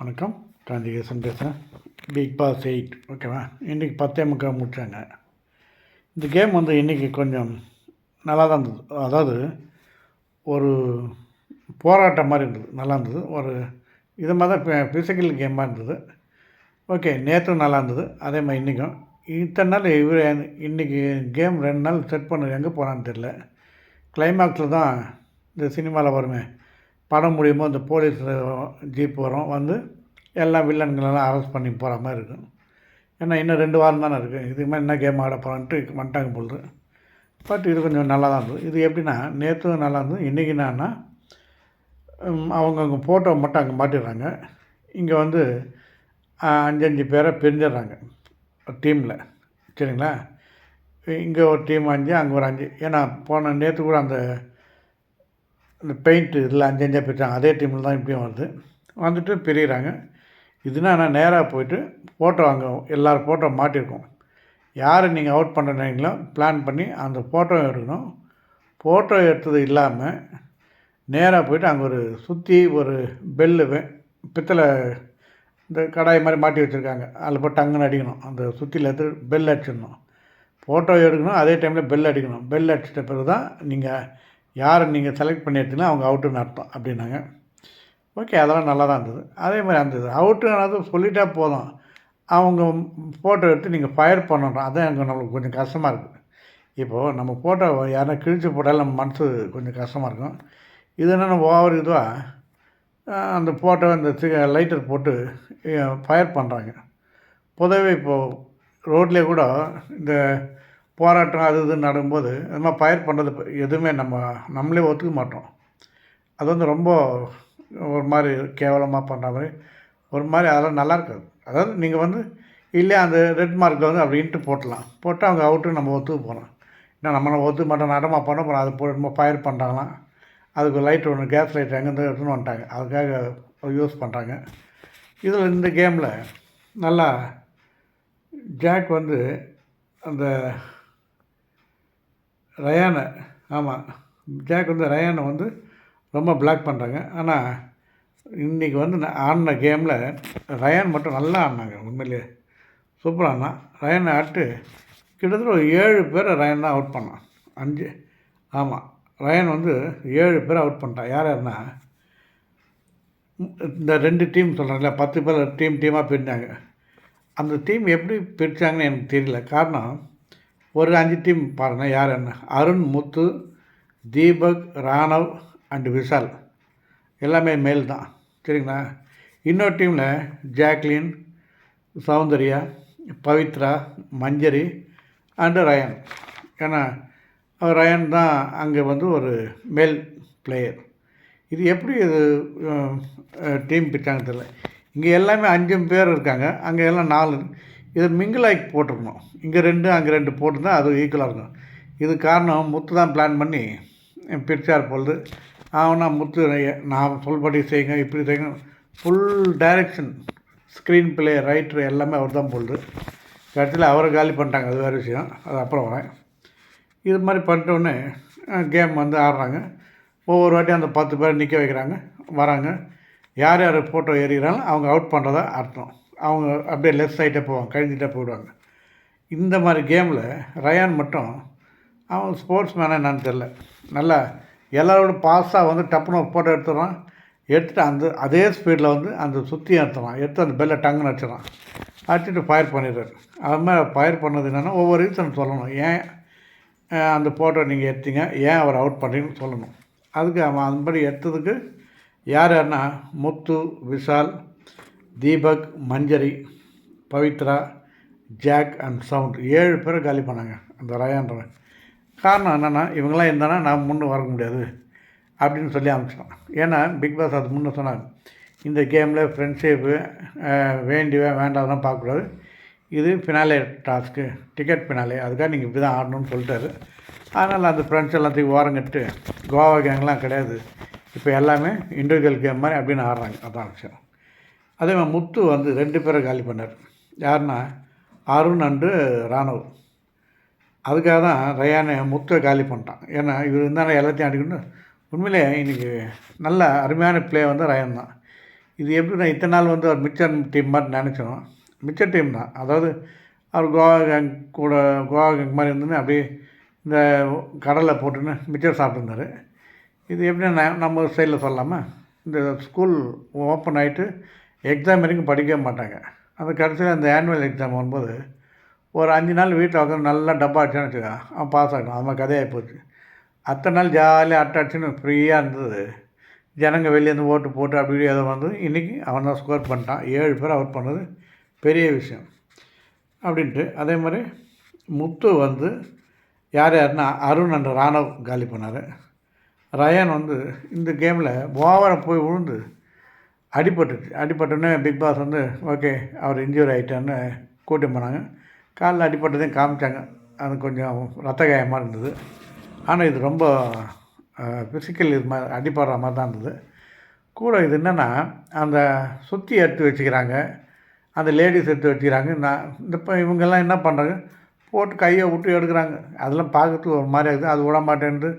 வணக்கம். காந்திகேசன் பேசுகிறேன் big pass eight ஓகேவா இன்றைக்கி பத்தே முக்கால் முடித்தாங்க இந்த கேம் வந்து இன்றைக்கி கொஞ்சம் நல்லா தான் இருந்தது. அதாவது ஒரு போராட்டம் மாதிரி இருந்தது. நல்லா இருந்தது. ஒரு இது மாதிரி தான் ஃபிசிக்கல் கேமாக இருந்தது. ஓகே நேற்றும் நல்லா இருந்தது. அதே மாதிரி இன்றைக்கும் இத்தனை நாள் இவர் இன்றைக்கி கேம் ரெண்டு நாள் செட் பண்ண எங்கே போனான்னு தெரில கிளைமேக்ஸில் தான் இந்த சினிமாவில் வருமே. படம் முடியுமோ இந்த போலீஸ் ஜீப் வரும். வந்து எல்லா வில்லன்களெல்லாம் அரெஸ்ட் பண்ணி போகிற மாதிரி இருக்கும். ஏன்னா இன்னும் ரெண்டு வாரம் தானே இருக்குது இதுக்கு மேலே என்ன கேம் ஆட போகிறான்ட்டு வந்துட்டாங்க போடுது பட் இது கொஞ்சம் நல்லா தான் இருந்தது. இது எப்படின்னா நேற்று நல்லா இருந்தது. இன்றைக்கி என்னன்னா அவங்க அங்கே ஃபோட்டோ மட்டும் அங்கே மாட்டிடுறாங்க. இங்கே வந்து அஞ்சஞ்சு பேரை பிரிஞ்சிடுறாங்க. டீமில் சரிங்களா? இங்கே ஒரு டீம் அஞ்சு அங்கே ஒரு அஞ்சு. ஏன்னா போன நேற்று கூட அந்த இந்த பெயிண்ட்டு இதில் அஞ்சு அஞ்சாக பிரித்தாங்க அதே டீமில் தான் இப்படியும் வருது. வந்துட்டு பிரிகிறாங்க இதுனா நான் நேராக போயிட்டு ஃபோட்டோ அங்கே எல்லோரும் ஃபோட்டோ மாட்டியிருக்கோம் யார் நீங்கள் அவுட் பண்ணுறீங்களோ பிளான் பண்ணி அந்த ஃபோட்டோ எடுக்கணும். ஃபோட்டோ எடுத்தது இல்லாமல் நேராக போயிட்டு அங்கே ஒரு சுற்றி ஒரு பெல்லு பித்தளை இந்த கடாய் மாதிரி மாட்டி வச்சுருக்காங்க. அதில் போய் டங்குன்னு அடிக்கணும். அந்த சுற்றியில் எடுத்து பெல் அடிச்சிடணும். ஃபோட்டோ எடுக்கணும். அதே டைமில் பெல் அடிக்கணும். பெல் அடிச்சிட்ட பிறகு தான் நீங்கள் யாரை நீங்கள் செலக்ட் பண்ணி அவங்க அவுட்டுன்னு அர்த்தம் அப்படின்னாங்க. ஓகே அதெல்லாம் நல்லா தான் இருந்தது. அதே மாதிரி இருந்தது அவுட்டுனாவது சொல்லிட்டா போதும். அவங்க ஃபோட்டோ எடுத்து நீங்கள் ஃபயர் பண்ணணும். அதான் எனக்கு நம்மளுக்கு கொஞ்சம் கஷ்டமாக இருக்குது இப்போது நம்ம ஃபோட்டோ யாரா கிழிச்சு போட்டாலும் நம்ம மனசு கொஞ்சம் கஷ்டமாக இருக்கும். இது என்னென்ன ஓவர் இதுவாக அந்த ஃபோட்டோ அந்த லைட்டர் போட்டு ஃபயர் பண்ணுறாங்க பொதுவே இப்போது ரோட்லேயே கூட இந்த போராட்டம் அது இதுன்னு நடக்கும்போது அது மாதிரி ஃபயர் பண்ணுறது எதுவுமே நம்ம நம்மளே ஒத்துக்க மாட்டோம். அது வந்து ரொம்ப ஒரு மாதிரி கேவலமாக பண்ணுற மாதிரி ஒரு மாதிரி அதெல்லாம் நல்லா இருக்காது. அதாவது நீங்கள் வந்து இல்லையா அந்த ரெட் மார்க்கில் வந்து அப்படின்ட்டு போட்டலாம். போட்டு அவங்க அவுட்டு நம்ம ஒத்துக்க போகலாம் ஏன்னா நம்ம ஒத்துக்க மாட்டோம் நடமா பண்ண போகிறோம் அது போட்டு ஃபயர் பண்ணுறாங்களாம் அதுக்கு லைட் ஒன்று கேஸ் லைட் எங்கேருந்து எடுத்துன்னு வந்துட்டாங்க. அதுக்காக யூஸ் பண்ணுறாங்க இதில் இந்த கேமில் நல்லா ஜாக் வந்து அந்த ரயானை ஆமாம் ஜாக் வந்து ரயானை வந்து ரொம்ப பிளாக் பண்ணுறாங்க ஆனால் இன்றைக்கி வந்து நான் ஆடின கேமில் ரயான் மட்டும் நல்லா ஆடினாங்க உண்மையிலேயே. சூப்பராக ஆடினான் ரயானை ஆட்டு கிட்டத்தட்ட ஒரு ஏழு பேரை ரயன் தான் அவுட் பண்ணான். அஞ்சு ஆமாம் ரயன் வந்து ஏழு பேரை அவுட் பண்ணிட்டான். யார் யாருன்னா இந்த ரெண்டு டீம் சொல்கிறாங்களே பத்து பேர் டீம் டீமாக பிரிஞ்சாங்க. அந்த டீம் எப்படி பிரித்தாங்கன்னு எனக்கு தெரியல. காரணம் ஒரு அஞ்சு டீம் பாருங்கள் யார் என்ன? அருண் முத்து தீபக் ராணவ் அண்டு விஷால். எல்லாமே மேல் தான். சரிங்களா? இன்னொரு டீமில் ஜாக்லின் சௌந்தர்யா பவித்ரா மஞ்சரி அண்டு ரயன். ஏன்னா ரயன் தான் அங்கே வந்து ஒரு மேல் பிளேயர் இது எப்படி இது டீம் பிச்சாங்க தெரியல. இங்கே எல்லாமே அஞ்சு பேர் இருக்காங்க. அங்கே எல்லாம் நாலு இது மிங்கிளாக்கி போட்டிருக்கணும். இங்கே ரெண்டு அங்கே ரெண்டு போட்டிருந்தா அது ஈக்குவலாக இருக்கும். இது காரணம் முத்து தான் பிளான் பண்ணி பிரிச்சார் பொழுது அவனா முத்து நான் சொல்படி செய்யுங்க இப்படி செய்யுங்க. Full direction screen play writer எல்லாமே அவர் தான் பொழுது. கடைசியில் அவரை காலி பண்ணிட்டாங்க அது வேறு விஷயம். அது அப்புறம் வரேன். இது மாதிரி பண்ணிட்டோன்னே கேம் வந்து ஆடுறாங்க. ஒவ்வொரு வாட்டியும் அந்த பத்து பேர் நிற்க வைக்கிறாங்க வராங்க. யார் யார் ஃபோட்டோ ஏறிக்கிறாங்களோ அவங்க அவுட் பண்ணுறதா அர்த்தம். அவங்க அப்படியே லெஃப்ட் ஆகிட்டே போவாங்க கழிஞ்சிட்டே போயிடுவாங்க. இந்த மாதிரி கேமில் ரயான் மட்டும் அவன் ஸ்போர்ட்ஸ் மேனாக என்னன்னு தெரில நல்லா எல்லாரோட பாஸாக வந்து டப்புன்னு ஃபோட்டோ எடுத்துடுறான். எடுத்துகிட்டு அந்த அதே ஸ்பீடில் வந்து அந்த சுற்றி எடுத்துறான் எடுத்து அந்த பெல்லை டங்குன்னு அடிச்சிடறான். அடிச்சுட்டு ஃபயர் பண்ணிடுறாரு. அது மாதிரி ஃபயர் பண்ணது என்னென்னா ஒவ்வொரு ரீசன் சொல்லணும். ஏன் அந்த ஃபோட்டோ நீங்கள் எடுத்தீங்க? ஏன் அவர் அவுட் பண்ணுறீங்கன்னு சொல்லணும். அதுக்கு அவன் அதுபடி எடுத்ததுக்கு யார் யாருன்னா Muthu Vishal Deepak Manjari Pavithra jack and sound. ஏழு பேரை காலி பண்ணாங்க அந்த ரயான்றவன். காரணம் என்னென்னா இவங்களாம் இருந்தானா நான் முன்னே வர முடியாது அப்படின்னு சொல்லி அனுப்பிச்சிட்டான். ஏன்னா பிக் பாஸ் அது முன்னே சொன்னாங்க. இந்த கேமில் ஃப்ரெண்ட்ஷிப்பு வேண்டியவே வேண்டாதான் பார்க்கக்கூடாது. இது ஃபினாலே டாஸ்க்கு டிக்கெட் ஃபினாலே அதுக்காக நீங்கள் இப்படி தான் ஆடணும்னு சொல்லிட்டாரு. அதனால் அந்த ஃப்ரெண்ட்ஸ் எல்லாத்தையும் ஓரங்கட்டு கோவா கேங்லாம் கிடையாது. இப்போ எல்லாமே இண்டிவிஜுவல் கேம் மாதிரி அப்படின்னு ஆடுறாங்க. அதான் விஷயம். அதே மாதிரி முத்து வந்து ரெண்டு பேரை காலி பண்ணார். யாருன்னா அருண் அண்டு ராணுவ. அதுக்காக தான் ரயானை முத்தை காலி பண்ணிட்டான். ஏன்னா இவர் இருந்தாலும் எல்லாத்தையும் அடிக்கணும் உண்மையிலே இன்றைக்கி நல்ல அருமையான பிளே வந்து ரயான் தான். இது எப்படின்னா இத்தனை நாள் வந்து அவர் மிச்சர் டீம் மாதிரி நினச்சோம். மிச்சர் டீம் தான். அதாவது அவர் கோவா கேங் கூட கோவா கேங் மாதிரி இருந்துன்னு அப்படியே இந்த கடலை போட்டுன்னு மிச்சர் சாப்பிட்டுருந்தாரு. இது எப்படின்னா நம்ம சைடில் சொல்லாமல் இந்த ஸ்கூல் ஓப்பன் ஆகிட்டு எக்ஸாம் வரைக்கும் படிக்கவே மாட்டாங்க. அந்த கடைசியில் அந்த ஆனுவல் எக்ஸாம் வரும்போது ஒரு அஞ்சு நாள் வீட்டில் உட்காந்து நல்லா டப்பா அடிச்சான்னு வச்சுக்கோ அவன் பாஸ் ஆகணும் அது மாதிரி கதையாகி போச்சு. அத்தனை நாள் ஜாலியாக அட்டை அடிச்சுன்னு ஃப்ரீயாக இருந்தது. ஜனங்க வெளியேருந்து ஓட்டு போட்டு அப்படி இப்படி வந்து இன்றைக்கி அவன் தான் ஸ்கோர் பண்ணிட்டான். ஏழு பேர் அவுட் பண்ணது பெரிய விஷயம். அப்படின்ட்டு அதே மாதிரி முத்து வந்து யார் யாருன்னா அருண் என்ற ராணவ் காலி பண்ணார். ரயான் வந்து இந்த கேமில் ஓவராக போய் விழுந்து அடிபட்டுச்சு அடிபட்டோன்னே பிக் பாஸ் வந்து ஓகே அவர் இன்ஜூரி ஆகிட்டான்னு கூட்டம் போனாங்க. காலில் அடிபட்டதையும் காமிச்சாங்க. அது கொஞ்சம் ரத்த காயமாக இருந்தது. ஆனால் இது ரொம்ப ஃபிசிக்கல் இது மாதிரி அடிப்படுற மாதிரி தான் இருந்தது. கூட இது என்னென்னா அந்த சுற்றி எடுத்து வச்சுக்கிறாங்க. அந்த லேடிஸ் எடுத்து வச்சுக்கிறாங்க. நான் இந்த இப்போ இவங்கெல்லாம் என்ன பண்ணுறாங்க போட்டு கையை விட்டு எடுக்கிறாங்க. அதெல்லாம் பார்க்கறதுக்கு ஒரு மாதிரி இருக்குது அது விட மாட்டேன்ட்டு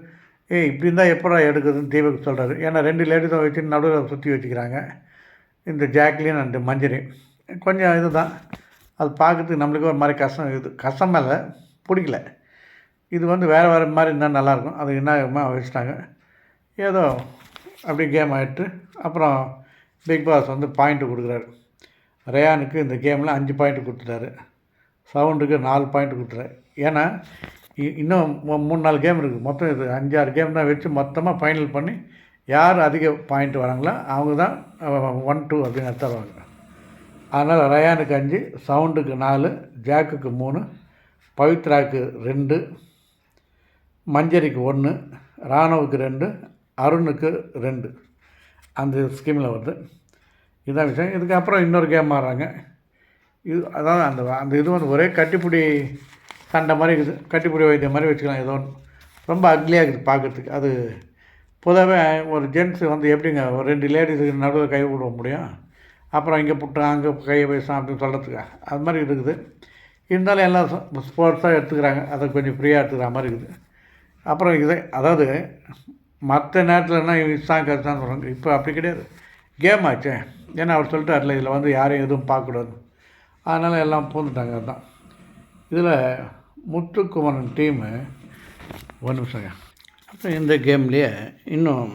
ஏய் இப்படி இருந்தால் எப்படா எடுக்குதுன்னு தீபக் சொல்கிறாரு ஏன்னா ரெண்டு லேடிஸும் வச்சு நடுவில் சுற்றி வச்சுக்கிறாங்க. இந்த ஜாக்லின் அண்டு மஞ்சரி. கொஞ்சம் இது தான் அது பார்க்கறதுக்கு நம்மளுக்கு ஒரு மாதிரி கஷ்டம் இது கஷ்டமாக இல்லை. பிடிக்கல. இது வந்து வேறு வேறு மாதிரி இருந்தால் நல்லாயிருக்கும். அது என்ன வச்சுட்டாங்க. ஏதோ அப்படி கேம் ஆகிட்டு அப்புறம் பிக் பாஸ் வந்து பாயிண்ட்டு கொடுக்குறாரு. ரேயானுக்கு இந்த கேமில் அஞ்சு பாயிண்ட் கொடுத்துட்டாரு. சவுண்டுக்கு நாலு பாயிண்ட் கொடுத்துட்டாரு. ஏன்னா இன்னும் மூணு நாலு கேம் இருக்குது மொத்தம் இது அஞ்சாறு கேம் தான் வச்சு மொத்தமாக ஃபைனல் பண்ணி யார் அதிக பாயிண்ட் வராங்களோ அவங்க தான் ஒன் டூ அப்படின்னு எடுத்துருவாங்க அதனால் ரயானுக்கு அஞ்சு சவுண்டுக்கு நாலு ஜாக்குக்கு மூணு பவித்ராவுக்கு ரெண்டு மஞ்சரிக்கு ஒன்று ராணுவுக்கு ரெண்டு அருணுக்கு ரெண்டு. அந்த ஸ்கீமில் வருது. இதுதான் விஷயம். இதுக்கப்புறம் இன்னொரு கேம் ஆடுறாங்க. இது அதாவது அந்த அந்த இது வந்து ஒரே கட்டிப்பிடி சண்டை மாதிரி இருக்குது. கட்டிப்பிடி வைத்தியம் மாதிரி வச்சுக்கலாம் ஏதோ ஒன்று. ரொம்ப அக்லியாக இருக்குது பார்க்குறதுக்கு. அது பொதுவாகவே ஒரு ஜென்ஸு வந்து எப்படிங்க ஒரு ரெண்டு லேடிஸுக்கு நடுவில் கை விட முடியும்? அப்புறம் இங்கே புட்டான் அங்கே கையை பேசும் அப்படின்னு சொல்கிறதுக்கு அது மாதிரி இருக்குது. இருந்தாலும் எல்லாம் ஸ்போர்ட்ஸாக எடுத்துக்கிறாங்க. அதை கொஞ்சம் ஃப்ரீயாக எடுத்துக்கிற மாதிரி இருக்குது. அப்புறம் இது அதாவது மற்ற நேரத்தில்னா இஸ்தான் கருத்தான் சொல்கிறாங்க இப்போ அப்படி கிடையாது. கேம் ஆச்சு. ஏன்னா அவர் சொல்லிட்டார்ல இதில் வந்து யாரையும் எதுவும் பார்க்கக்கூடாது. அதனால் எல்லாம் பூந்துட்டாங்க அதுதான் இதில் முத்துக்குமரன் டீமு ஒரு நிமிஷங்க அப்புறம் இந்த கேம்லேயே இன்னும்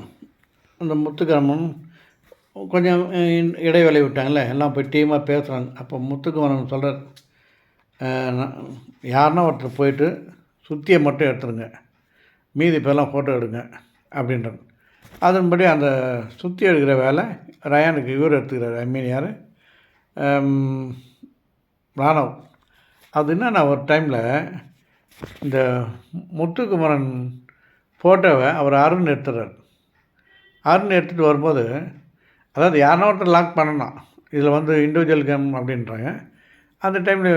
இந்த முத்துக்கிழமன் கொஞ்சம் இடைவேளை விட்டாங்களே எல்லாம் போய் டீமாக பேசுகிறாங்க அப்போ முத்துக்குமரன் சொல்கிறார் யாருன்னா ஒருத்தர் போயிட்டு சுத்தியை மட்டும் எடுத்துருங்க. மீதி பேரெல்லாம் ஃபோட்டோ எடுங்க அப்படின்றாங்க. அதன்படி அந்த சுற்றி எடுக்கிற வேலை ரயானுக்கு இவர் எடுத்துக்கிறார். ஐ மீன் யார்? ராணவ். அது என்னன்னா ஒரு டைமில் இந்த முத்துக்குமரன் ஃபோட்டோவை அவர் அருண் எடுத்துடுறார் அருண் எடுத்துகிட்டு வரும்போது அதாவது யாரோ ஒருத்தர் லாக் பண்ணணும். இதில் வந்து இண்டிவிஜுவல் கேம் அப்படின்றாங்க. அந்த டைமில்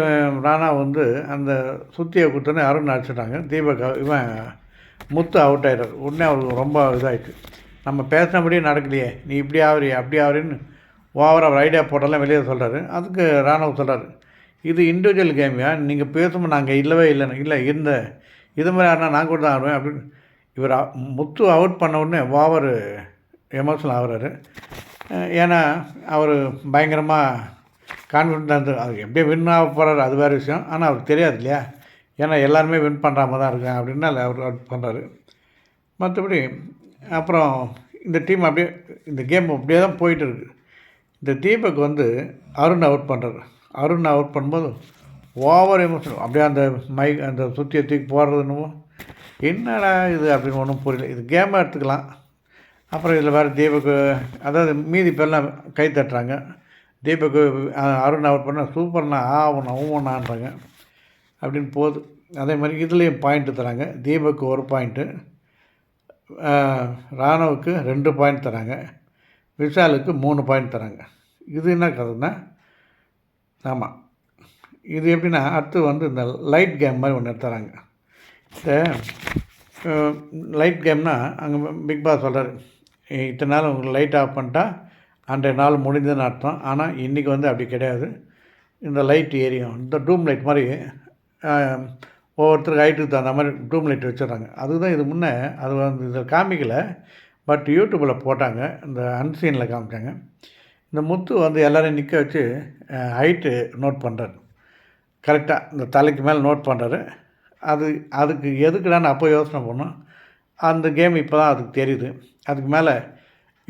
ராணா வந்து அந்த சுத்தியை கொடுத்தோன்னே அருண் அடிச்சிட்டாங்க. தீபக் இவன் முத்து அவுட் ஆயிடுறார் உடனே அவருக்கு ரொம்ப இதாகிட்டு நம்ம பேசினபடியே நடக்கலையே நீ இப்படி ஆவறி அப்படி ஆவறின்னு ஓவராக அவர் ஐடியா போட்டெல்லாம் வெளியே சொல்கிறாரு அதுக்கு ராணுவ சொல்கிறாரு இது இண்டிவிஜுவல் கேம்யா நீங்கள் பேசும்போது நாங்கள் இல்லவே இல்லைன்னு. இல்லை இருந்த இது மாதிரி ஆனால் நான் கூட தான் ஆடுவேன் அப்படின்னு. இவர் முத்து அவுட் பண்ண உடனே ஓவர் எமோஷனல் ஆகுறாரு. ஏன்னா அவர் பயங்கரமாக கான்ஃபிடண்ட்டாக இருந்து அது எப்படியே வின் ஆக போகிறாரு அது வேறு விஷயம். ஆனால் அவருக்கு தெரியாது இல்லையா? ஏன்னா எல்லாருமே வின் பண்ணுறாம தான் இருக்காங்க அப்படின்னா அவர் அவுட் பண்ணுறாரு மற்றபடி அப்புறம் இந்த டீம் அப்படியே இந்த கேம் அப்படியே தான் போயிட்டு இருக்கு. இந்த தீபக் வந்து அருண் அவுட் பண்ணுறாரு அருண் அவுட் பண்ணும்போது ஓவர் எமோஷன் அப்படியே அந்த மைக் அந்த சுற்றியை தூக்கி போடுறதுன்னு என்னடா இது அப்படின்னு ஒன்றும் புரியல. இது கேமாக எடுத்துக்கலாம். அப்புறம் இதில் வேறு தீபக்கு அதாவது மீதி பேர்லாம் கை தட்டுறாங்க. தீபக்கு அருண் அவுட் பண்ணால் சூப்பர்ண்ணா ஆவண்ணா ஊவண்ணான்றாங்க அப்படின்னு போகுது அதே மாதிரி இதுலேயும் பாயிண்ட்டு தராங்க. தீபக்கு ஒரு பாயிண்ட்டு ராணுவுக்கு ரெண்டு பாயிண்ட் தராங்க. விஷாலுக்கு மூணு பாயிண்ட் தராங்க. இது என்ன கதைன்னா ஆமாம் இது எப்படின்னா அடுத்து வந்து இந்த லைட் கேம் மாதிரி ஒன்று தராங்க இந்த லைட் கேம்னா அங்கே பிக் பாஸ் சொல்கிறார் இத்தனை நாள் உங்களுக்கு லைட் ஆஃப் பண்ணிட்டா அன்றைய நாள் முடிஞ்சதுன்னு அர்த்தம். ஆனால் இன்றைக்கி வந்து அப்படி கிடையாது. இந்த லைட் ஏரியும் இந்த டூம் லைட் மாதிரி ஒவ்வொருத்தருக்கு ஹைட்டுக்கு தகுந்த மாதிரி டூம் லைட் வச்சிடுறாங்க. அதுதான் இது முன்னே அது வந்து இதில் காமிக்கலை பட் யூடியூப்பில் போட்டாங்க. இந்த அன்சீனில் காமிச்சாங்க. இந்த முத்து வந்து எல்லோரையும் நிற்க வச்சு ஹைட்டு நோட் பண்ணுறாரு கரெக்டாக இந்த தலைக்கு மேலே நோட் பண்ணுறாரு அது அதுக்கு எதுக்குடான்னு அப்போ யோசனை பண்ணோம். அந்த கேம் இப்போ தான் அதுக்கு தெரியுது. அதுக்கு மேலே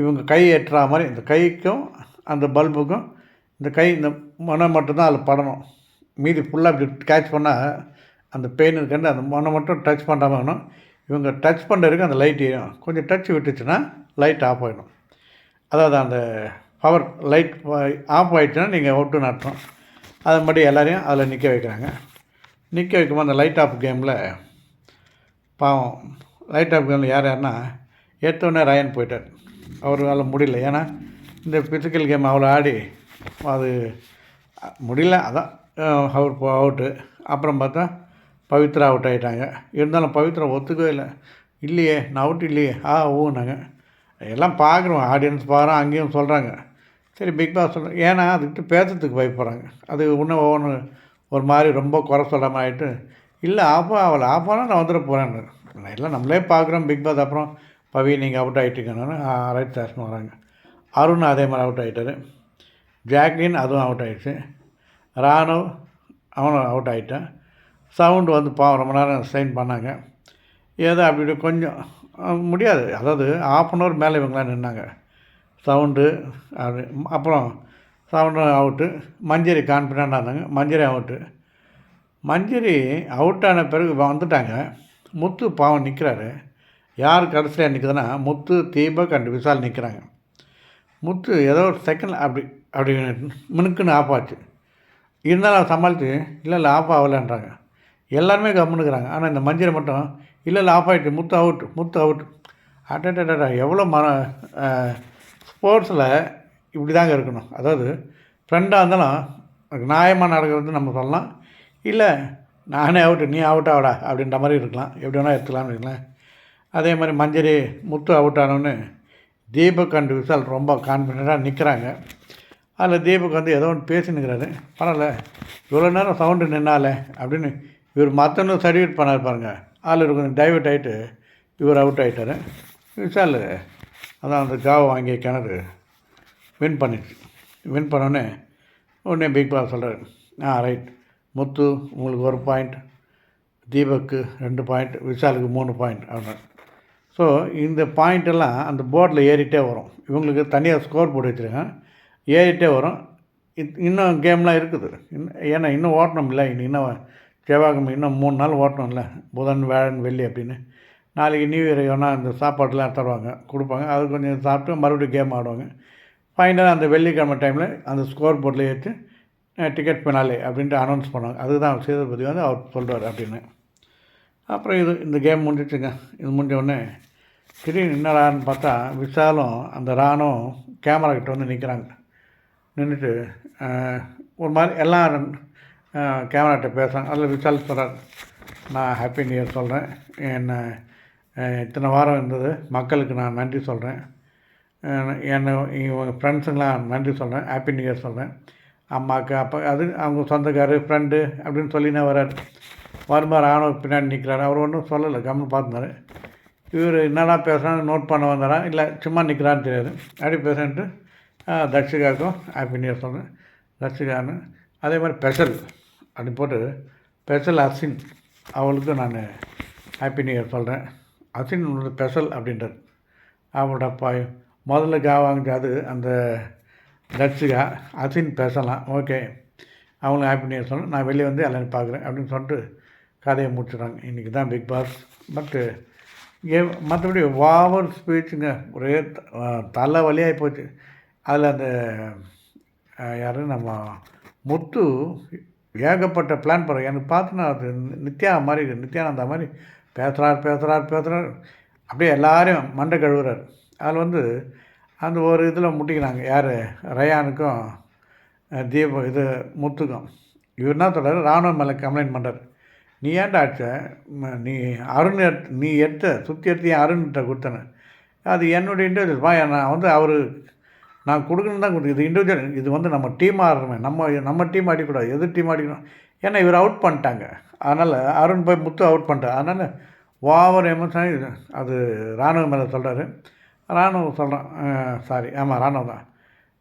இவங்க கை எட்டுறா மாதிரி இந்த கைக்கும் அந்த பல்புக்கும் இந்த கை இந்த மனம் மட்டும்தான் அதில் படணும். மீதி ஃபுல்லாக இப்படி கேட்ச் பண்ணால் அந்த பெயின் இருக்குன்னு அந்த மனம் மட்டும் டச் பண்ணாமல் வேணும். இவங்க டச் பண்ணுறதுக்கு அந்த லைட் கொஞ்சம் டச் விட்டுச்சுன்னா லைட் ஆஃப் ஆகிடும் அதாவது அந்த பவர் லைட் ஆஃப் ஆயிடுச்சுன்னா நீங்கள் அவுட்டுன்னு அர்த்தம் அது மாதிரி எல்லோரையும் அதில் நிற்க வைக்கிறாங்க. நிற்க வைக்கும்போது அந்த லைட் ஆஃப் கேமில் பாவம் லைட் ஆஃப் கேமில் யார் யாருன்னா எடுத்தோடனே ரயன் போயிட்டார். அவரால் முடியல. ஏன்னா இந்த ஃபிசிக்கல் கேம் அவ்வளோ ஆடி அது முடியல அதான் அவர் அவுட்டு அப்புறம் பார்த்தா பவித்ரா அவுட் ஆகிட்டாங்க இருந்தாலும் பவித்ரா ஒத்துக்கவே இல்லை. இல்லையே நான் அவுட் இல்லையே ஆ ஊனாங்க எல்லாம் பார்க்குறோம். ஆடியன்ஸ் பார்க்குறோம் அங்கேயும் சொல்கிறாங்க சரி பிக் பாஸ் சொல்கிறேன் ஏன்னா அதுக்கிட்ட பேசுறதுக்கு பயப்படுறாங்க. அது இன்னும் ஒவ்வொன்று ஒரு மாதிரி ரொம்ப குறை சொல்கிற மாதிரி ஆகிட்டு இல்லை ஆஃபா அவளை ஆஃபானா நான் வந்துட போகிறேன்னு எல்லாம் நம்மளே பார்க்குறோம் பிக் பாஸ் அப்புறம் பவி நீங்கள் அவுட் ஆகிட்டீங்கன்னு ரைட் சார்ஸ்னு வராங்க. அருண் அதே மாதிரி அவுட் ஆகிட்டாரு ஜாக்லின் அதுவும் அவுட் ஆகிடுச்சு ராணுவ் அவனும் அவுட் ஆகிட்டான் சவுண்டு வந்து பாவம் ரொம்ப நேரம் சைன் பண்ணாங்க. ஏதோ அப்படி இப்படி கொஞ்சம் முடியாது. அதாவது ஆஃப் அன் ஹவர் மேலே இவங்களாம் நின்னாங்க. சவுண்டு அது அப்புறம் சவுண்டு அவுட்டு மஞ்சரி கான்ஃபிடண்ட்டாக இருந்தாங்க மஞ்சரி அவுட்டு மஞ்சரி அவுட் ஆன பிறகு வந்துட்டாங்க. முத்து பாவம் நிற்கிறாரு யார் கடைசியாக நிற்குதுன்னா முத்து தீபக் அண்ட் விசால் நிற்கிறாங்க முத்து ஏதோ ஒரு செகண்ட் அப்படி அப்படி மினுக்குன்னு ஆஃப் ஆச்சு. இருந்தாலும் சமாளித்து இல்லை இல்லை ஆஃப் ஆகலைன்றாங்க. எல்லாருமே கம்முனுக்குறாங்க. ஆனால் இந்த மஞ்சள் மட்டும் இல்லை இல்லை ஆஃப் ஆகிட்டு முத்து அவுட் முத்து அவுட் அட்டா எவ்வளோ மன ஸ்போர்ட்ஸில் இப்படி தாங்க இருக்கணும். அதாவது ஃப்ரெண்டாக இருந்தாலும் நியாயமாக நடக்கிறது நம்ம சொல்லலாம். இல்லை நானே அவுட்டு நீ அவுட் ஆகடா அப்படின்ற மாதிரி இருக்கலாம். எப்படி வேணால் எடுத்துக்கலாம்னு இருக்கலாம் அதே மாதிரி மஞ்சரி முத்து அவுட் ஆனோன்னு தீபக் அண்ட் விஷால் ரொம்ப கான்ஃபிடண்ட்டாக நிற்கிறாங்க அதில் தீபக் வந்து ஏதோ ஒன்று பேசினுக்கிறாரு பரவாயில்ல இவ்வளோ நேரம் சவுண்டு நின்னாலே அப்படின்னு இவர் மற்றனும் சர்டிஃபிகேட் பண்ணார் பாருங்க. அதில் கொஞ்சம் டைவர்ட் ஆகிட்டு இவர் அவுட் ஆகிட்டார் விஷால் அதான் அந்த காவை வாங்கிய கிணறு வின் பண்ணிடுச்சு வின் பண்ணோடனே உடனே பிக் பாஸ் சொல்கிறார் ஆ ரைட் முத்து உங்களுக்கு ஒரு பாயிண்ட் தீபக்கு ரெண்டு பாயிண்ட் விஷாலுக்கு மூணு பாயிண்ட் அப்படின்னு ஸோ இந்த பாயிண்டெல்லாம் அந்த போர்டில் ஏறிட்டே வரும். இவங்களுக்கு தனியாக ஸ்கோர் போட்டு வச்சுருக்கேன். ஏறிட்டே வரும். இன்னும் கேம்லாம் இருக்குது. இன்னும் ஏன்னா இன்னும் ஓட்டணும் இல்லை இன்னும் செவ்வாய்க்கிழமை இன்னும் மூணு நாள் ஓட்டணும்ல. புதன் வேழன் வெள்ளி அப்படின்னு. நாளைக்கு நியூ இயர் வேணால் இந்த சாப்பாடெலாம் தருவாங்க கொடுப்பாங்க. அது கொஞ்சம் சாப்பிட்டு மறுபடியும் கேம் ஆடுவாங்க. ஃபைனலாக அந்த வெள்ளிக்கிழமை டைமில் அந்த ஸ்கோர் போர்டில் ஏற்று டிக்கெட் பெனாலே அப்படின்ட்டு அனௌன்ஸ் பண்ணாங்க அதுதான் சேதுபதி வந்து அவர் சொல்கிறார் அப்படின்னு. அப்புறம் இது இந்த கேம் முடிஞ்சிச்சுங்க. இது முடிஞ்ச உடனே திடீர்னு என்னடான்னு பார்த்தா விஷாலும் அந்த ராணும் கேமரா கிட்ட வந்து நிற்கிறாங்க நின்றுட்டு ஒரு மாதிரி எல்லாம் கேமராட்ட பேசுகிறாங்க அதில் விஷால் சொல்கிறார் நான் ஹாப்பி நியூ இயர் சொல்கிறேன் என்னை இத்தனை வாரம் இருந்தது. மக்களுக்கு நான் நன்றி சொல்கிறேன் என்னை இவங்க ஃப்ரெண்ட்ஸுங்களாம் நன்றி சொல்கிறேன் ஹாப்பி நியூ இயர் சொல்கிறேன் அம்மாவுக்கு அப்போ அது அவங்க சொந்தக்கார் ஃப்ரெண்டு அப்படின்னு சொல்லினே வரார். வருமாறு ஆணவ பின்னாடி நிற்கிறாரு அவர் ஒன்றும் சொல்லலை கம்முன்னு பார்த்துனாரு. இவர் என்னடா பேசுகிறான்னு நோட் பண்ண வந்தாரா? இல்லை சும்மா நிற்கிறான்னு தெரியாது. அப்படி பேசுன்ட்டு தட்சிகாக்கும் ஹாப்பி நியூ இயர் சொல்கிறேன் தட்சிகான்னு அதே மாதிரி ஸ்பெஷல் அப்படி போட்டு ஸ்பெஷல் அசின் அவளுக்கும் நான் ஹாப்பி நியூ இயர் சொல்கிறேன் அசின் பெசல் அப்படின்றது அவனோட ப முதல்ல கா வாங்கிச்சு அது அந்த தர்ஷிகா அசின் பேசலாம் ஓகே. அவங்களும் ஹாப்பி நியூ இயர் சொல்லணும் நான் வெளியே வந்து எல்லாரும் பார்க்குறேன் அப்படின்னு சொல்லிட்டு கதையை முடிச்சுடுறாங்க. இன்றைக்கி தான் பிக் பாஸ் பட்டு ஏ மற்றபடி ஓவர் ஸ்பீச்சுங்க ஒரே தலை வழியாகி போச்சு. அதில் அந்த யார்? நம்ம முத்து ஏகப்பட்ட பிளான் பண்ணுறோம் எனக்கு பார்த்தோன்னா அது நித்யா மாதிரி நித்யானந்தா மாதிரி பேசுகிறார் பேசுகிறார் பேசுகிறார் அப்படியே எல்லாரையும் மண்டை கழுவுறார். அதில் வந்து அந்த ஒரு இதில் முட்டிக்கிறாங்க. யார்? ரயானுக்கும் தீப இது முத்துக்கும். இவர் என்ன சொல்கிறார் ராணுவம் மேலே கம்ப்ளைண்ட் பண்ணுறாரு நீ ஏன்டா அடிச்ச? நீ அருண் நீ எடுத்த சுற்றி எடுத்து என் அருண்கிட்ட கொடுத்தன. அது என்னுடைய இண்டிவிஜுவல் பா நான் வந்து அவர் நான் கொடுக்கணும் தான் கொடுத்து இது இண்டிவிஜுவல் இது வந்து நம்ம டீம் ஆடுறோமே. நம்ம நம்ம டீம் ஆடிக்கூடாது. எது டீம் ஆடிக்கணும். ஏன்னா இவர் அவுட் பண்ணிட்டாங்க. அதனால் அருண் போய் முத்து அவுட் பண்ணிட்டார். அதனால் ஓவர் எமோஷன் அது ராணுவ மேலே சொல்கிறாரு ராணுவம் சொல்கிறான் சாரி ஆமாம் ராணுவம் தான்.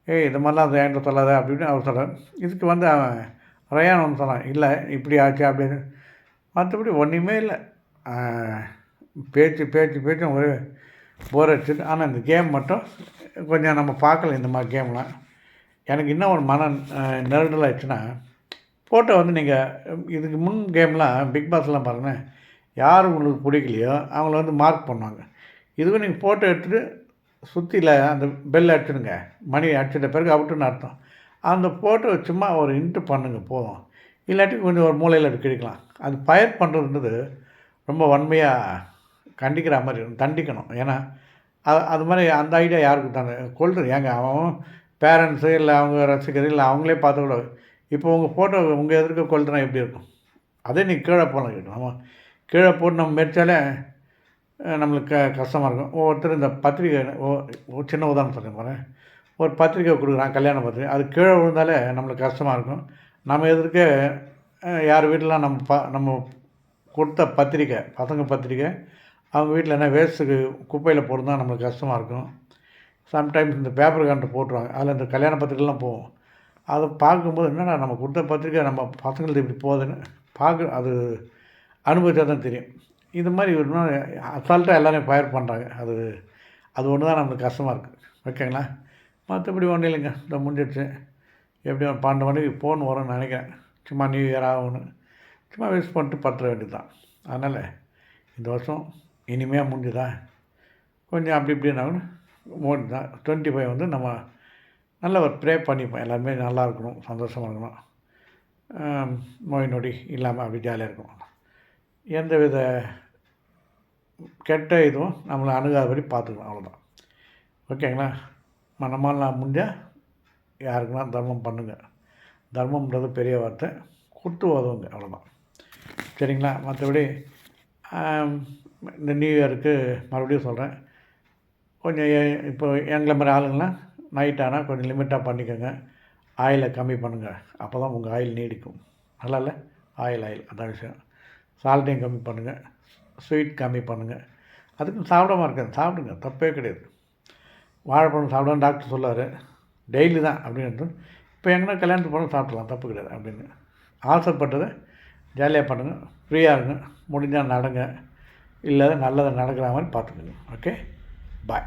ஏய் இது மாதிரிலாம் அது என்கிட்ட சொல்லாத அப்படின்னு அவர் சொல்கிறார் இதுக்கு வந்து அவன் ரயான் ஒன்று சொன்னான் இல்லை இப்படி ஆச்சு அப்படின்னு. மற்றபடி ஒன்றுமே இல்லை. பேச்சு பேச்சு பேச்சு ஒரே போர் அடிச்சுட்டு ஆனால் இந்த கேம் மட்டும் கொஞ்சம் நம்ம பார்க்கல இந்த மாதிரி கேம்லாம் எனக்கு இன்னும் ஒரு மன நெருடலாகிடுச்சுன்னா ஃபோட்டோ வந்து நீங்கள் இதுக்கு முன் கேம்லாம் பிக் பாஸ்லாம் பாருங்கள் யார் உங்களுக்கு பிடிக்கலையோ அவங்கள வந்து மார்க் பண்ணுவாங்க. இதுவும் நீங்கள் ஃபோட்டோ எடுத்துகிட்டு சுற்றியில் அந்த பெல் அடிச்சிடுங்க. மணி அடிச்சிட்ட பிறகு அவுட்டுன்னு அர்த்தம். அந்த ஃபோட்டோ சும்மா ஒரு இன்ட்டு பண்ணுங்க போதும். இல்லாட்டி கொஞ்சம் ஒரு மூலையில் அப்படி கிழிக்கலாம் அது பயர் பண்ணுறதுன்றது ரொம்ப வன்மையாக கண்டிக்கிற மாதிரி இருக்கும். தண்டிக்கணும். ஏன்னா அது அது மாதிரி அந்த ஐடியா யாருக்கு தானே கொள்றது? ஏங்க அவன் பேரண்ட்ஸு இல்லை அவங்க ரசிகர் இல்லை அவங்களே பார்த்து கூட இப்போ உங்கள் ஃபோட்டோ உங்கள் எதிர்க்க கொள்றனா எப்படி இருக்கும்? அதே நீ கீழே போகலாம் கேட்கும் ஆமாம் கீழே போட்டு நம்ம மெரிச்சாலே நம்மளுக்கு க கஷ்டமாக இருக்கும். ஒவ்வொருத்தர் இந்த பத்திரிக்கை ஓ சின்ன உதாரணம் சொல்லுங்க போகிறேன் ஒரு பத்திரிக்கை கொடுக்குறான் கல்யாண பத்திரிக்கை. அது கீழே விழுந்தாலே நம்மளுக்கு கஷ்டமாக இருக்கும். நம்ம எதிர்க்க யார் வீட்டிலாம் நம்ம ப நம்ம கொடுத்த பத்திரிக்கை பசங்க பத்திரிக்கை அவங்க வீட்டில் என்ன வேஸ்ட்டுக்கு குப்பையில் போட்டுருந்தா நம்மளுக்கு கஷ்டமாக இருக்கும். சம்டைம்ஸ் இந்த பேப்பர் கண்ட்டு போட்டுருவாங்க. அதில் இந்த கல்யாண பத்திரிக்கைலாம் போகும். அதை பார்க்கும்போது என்னடா நம்ம கொடுத்த பத்திரிக்கை நம்ம பசங்களுக்கு இப்படி போகுதுன்னு பார்க்க அது அனுபவிச்சா தான் தெரியும். இது மாதிரி இன்னும் அசால்ட்டாக எல்லாமே ஃபயர் பண்ணுறாங்க அது அது ஒன்று தான் நம்மளுக்கு கஷ்டமாக இருக்குது ஓகேங்களா? மற்றபடி ஒன்றும் இல்லைங்க. இந்த முடிஞ்சிடுச்சு. எப்படி பன்னெண்டு மணிக்கு ஃபோன் வரும்னு நினைக்கிறேன். சும்மா நியூ இயர் ஆகும்னு. சும்மா வேஸ்ட் பண்ணிட்டு பற்ற வேண்டியது தான் அதனால் இந்த வருஷம் இனிமையாக முடிஞ்சுதா? கொஞ்சம் அப்படி இப்படின்னாலும் மோடி தான் டுவெண்ட்டி ஃபைவ் வந்து நம்ம நல்ல ஒரு ப்ரே பண்ணிப்போம். எல்லாருமே நல்லா இருக்கணும் சந்தோஷமாக இருக்கணும். நோய் நொடி இல்லாமல் அப்படி ஜாலியாக இருக்கணும். எந்த வித கெட்ட இதுவும் நம்மளை அணுகாதபடி பார்த்துக்கணும் அவ்வளோதான் ஓகேங்களா? மனமாலாம் முடிஞ்சால் யாருக்குன்னா தர்மம் பண்ணுங்கள் தர்மம்ன்றது பெரிய வார்த்தை. கொடுத்து உதவுங்க அவ்வளோதான் சரிங்களா? மற்றபடி இந்த நியூ இயருக்கு மறுபடியும் சொல்கிறேன் கொஞ்சம் இப்போ எங்களை மாதிரி ஆளுங்களாம் நைட் ஆனால் கொஞ்சம் லிமிட்டாக பண்ணிக்கோங்க. ஆயிலை கம்மி பண்ணுங்கள் அப்போ தான் உங்கள் ஆயில் நீடிக்கும். நல்லா இல்லை? ஆயில் ஆயில் அதான் விஷயம். சால்ட்டையும் கம்மி பண்ணுங்கள் ஸ்வீட் கம்மி பண்ணுங்கள் அதுக்கும் சாப்பிடாம இருக்காது. சாப்பிடுங்க. தப்பே கிடையாது. வாழைப்பழம் சாப்பிடான்னு டாக்டர் சொல்லார். டெய்லி தான் அப்படின்னு இப்போ எங்கன்னா கல்யாணத்துக்கு போனால் சாப்பிடலாம். தப்பு கிடையாது அப்படின்னு. ஆசைப்பட்டதை ஜாலியாக பண்ணுங்கள் ஃப்ரீயாக இருங்க. முடிஞ்சால் நடங்க. இல்லை நல்லதை நடக்கிற மாதிரி பார்த்துக்கோங்க. Okay bye